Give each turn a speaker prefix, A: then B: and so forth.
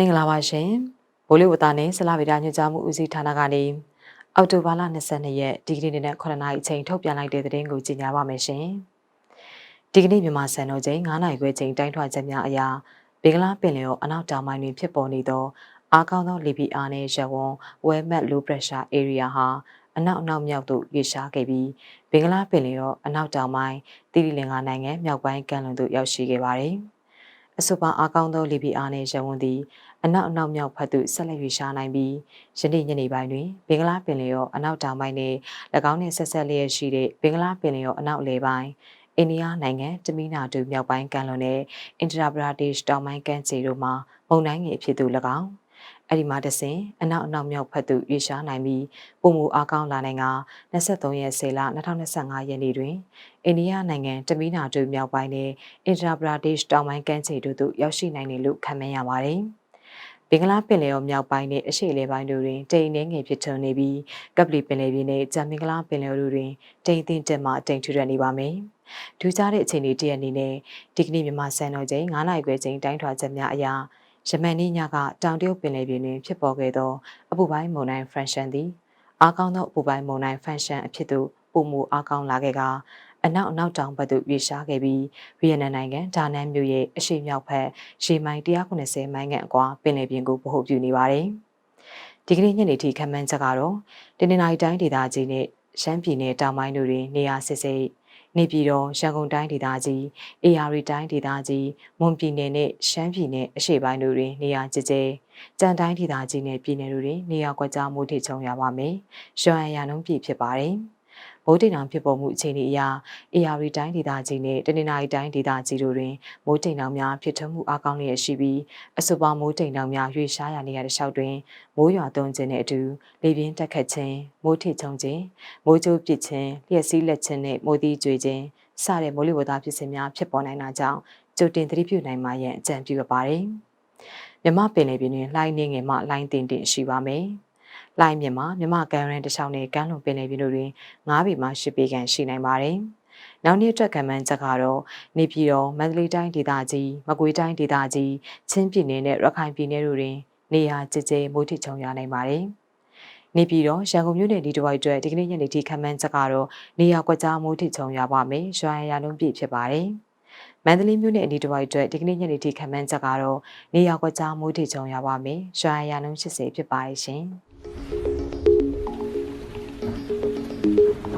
A: မင်္ဂလာပါရှင်ဘိုးလေးဝတာနဲ့ဆလာဗီဒါညွှန်ကြားမှုဦးစီးဌာနကနေအောက်တိုဘာလ22ရက်ဒီကနေ့နေ့9နာရီအချိန်ထုတ်ပြန်လိုက်တဲ့သတင်းကိုကြီးညာပါမယ်ရှင်ဒီကနေ့မြန်မာစံတော်ချိန်9နာရီခွဲချိန်တိုင်းထွာချက်များအရာဘင်္ဂလားပင်လယ်အော်အနောက်တောင်ပိုင်းတွင်ဖြစ်ပေါ်နေသောအားကောင်းသောလီဘီအာနှင့်ရဝွန်ဝဲမက်လိုပရက်ရှာ area ဟာအနောက်အနောက်မြောက်သို့ရွေ့ရှားခဲ့ပြီးဘင်္ဂလားပင်လယ်အော်အနောက်တောင်ပိုင်းတိရိလင်္ကာနိုင်ငံမြောက်ပိုင်းကမ်းလွန်သို့ရောက်ရှိခဲ့ပါသည် အဆိုပါအားကောင်းသောလီဘီအာနှင့်ရဝွန်သည်အနောက်အနောက်မြောက်ဖက်သို့ဆက်လက်ရွေ့ရှားနိုင်ပြီးယနေ့ညနေပိုင်းတွင်ဘင်္ဂလားပင်လယ်အော်အနောက်တောင်ပိုင်းနှင့်၎င်းနှင့်ဆက်ဆက်လျက်ရှိတဲ့ဘင်္ဂလားပင်လယ်အော်အနောက်အလယ်ပိုင်းအိန္ဒိယနိုင်ငံတမီနာတူမြောက်ပိုင်းကမ်းလွန်နဲ့အင်တရာပရာဒေ့ရှ်တောင်ပိုင်းကမ်းခြေတို့မှာမုန်တိုင်းငယ်အဖြစ်သို့၎င်း အဲ့ဒီမှာတဆင်အနောက်အနောက်မြောက်ဖက်သို့ရွေ့ရှားနိုင်ပြီးပုံမူအားကောင်းလာနိုင်က23ရက်10လ2025ရက်နေ့တွင်အိန္ဒိယနိုင်ငံတမီနာတူမြောက်ပိုင်းနဲ့အင်တရာပရာဒေ့ရှ်တောင်ပိုင်းကမ်းခြေတို့သို့ရောက်ရှိနိုင်တယ်လို့ခန့်မှန်းရပါတယ်။ဘင်္ဂလားပင်လယ်ော်မြောက်ပိုင်းနဲ့အရှေ့လေပိုင်းတို့တွင်တိမ်နှင်းငယ်ဖြစ်ထွန်းနေပြီးကပလီပင်လယ်ပြင်နဲ့ဂျမ်မင်္ဂလာပင်လယ်တို့တွင်တိမ်တင်တက်မှတိမ်ထူထပ်နေပါမယ်။ဒူးကြတဲ့အခြေအနေတည့်ရအနေနဲ့ဒီကနေ့မြန်မာစံတော်ချိန်9နိုင်ခွဲချိန်တိုင်းထွာချက်များအရာ ယမန်နေ့ညကတောင်တရုတ်ပင်လယ်ပြင်တွင်ဖြစ်ပေါ်ခဲ့သောအပူပိုင်းမုန်တိုင်းဖရန်ရှန်သည်အားကောင်းသောအပူပိုင်းမုန်တိုင်းဖရန်ရှန်အဖြစ်သို့ပုံမူအားကောင်းလာခဲ့ကအနောက်အနောက်တောင်ဘက်သို့ရွေ့ရှားခဲ့ပြီးဗီယက်နမ်နိုင်ငံဒါနန်မြို့ရဲ့အရှေ့မြောက်ဘက်ရှေမိုင်190မိုင်ခန့်အကွာပင်လယ်ပြင်ကိုဗဟိုပြုနေပါတယ်။ဒီကနေ့ညနေထိခန့်မှန်းချက်ကတော့တနင်္လာရီတိုင်းဒေသကြီးနဲ့ရှမ်းပြည်နယ်တောင်ပိုင်းတို့တွင်နေရာစစ်စစ် နေပြည်တော်ရန်ကုန်တိုင်းဒေသကြီးအေရရီတိုင်းဒေသကြီးမွန်ပြည်နယ်နဲ့ရှမ်းပြည်နယ်အရှေ့ပိုင်းတို့တွင်နေရာကျကျကြံတိုင်းဒေသကြီးနဲ့ပြည်နယ်တို့တွင်နေရာကွက်ကြားမှုထိချုံရပါမယ်။ရွှန်ရံနှုန်းပြည့်ဖြစ်ပါတယ်။ မိုးတိမ်တောင်ဖြစ်ပေါ်မှုအခြေအနေအရ AR တိုင်းဒေသကြီးနဲ့တနင်္လာရီတိုင်းဒေသကြီးတို့တွင်မိုးတိမ်တောင်များဖြစ်ထွန်းမှုအကောင်းလျက်ရှိပြီးအဆိုပါမိုးတိမ်တောင်များရွေ့ရှားရနေရတဲ့လျှောက်တွင်မိုးရွာသွန်းခြင်းနဲ့အတူလေပြင်းတက်ခတ်ခြင်းမိုးထိချုံခြင်းမိုးကြိုးပစ်ခြင်းလျှက်စီးလက်ခြင်းနဲ့မိုးသီးကျွေခြင်းစတဲ့မိုးလေဝသဖြစ်စဉ်များဖြစ်ပေါ်နိုင်တာကြောင့်ကြိုတင်သတိပြုနိုင်မှရန်အကြံပြုပါတယ်မြမပင်လေပြင်းတွင်လှိုင်းနေငယ်မှလှိုင်းတင်တင်ရှိပါမယ်။ လိုင်းမြမှာမြမကန်ရန်တစ်ချောင်းနဲ့ကမ်းလွန်ပင်လယ်ပြင်တို့တွင်9ပေမှ10ပေခန့်ရှိနိုင်ပါတယ်။နောက်နေ့အတွက်ကံမှန်းချက်ကတော့နေပြည်တော်မန္တလေးတိုင်းဒေသကြီးမကွေးတိုင်းဒေသကြီးချင်းပြည်နယ်နဲ့ရခိုင်ပြည်နယ်တို့တွင်နေရာကျကျမိုးထစ်ချုံရနိုင်ပါတယ်။နေပြည်တော်ရန်ကုန်မြို့နယ်ဒီတစ်ဝိုက်အတွက်ဒီကနေ့ညနေထိခန့်မှန်းချက်ကတော့နေရာကွက်ကြားမိုးထစ်ချုံရပါမယ်။ရွှာရလုံးပြည့်ဖြစ်ပါတယ်။မန္တလေးမြို့နယ်အနီးတစ်ဝိုက်အတွက်ဒီကနေ့ညနေထိခန့်မှန်းချက်ကတော့နေရာကွက်ကြားမိုးထစ်ချုံရပါမယ်။ရွှာရလုံး80ဖြစ်ပါရဲ့ရှင်။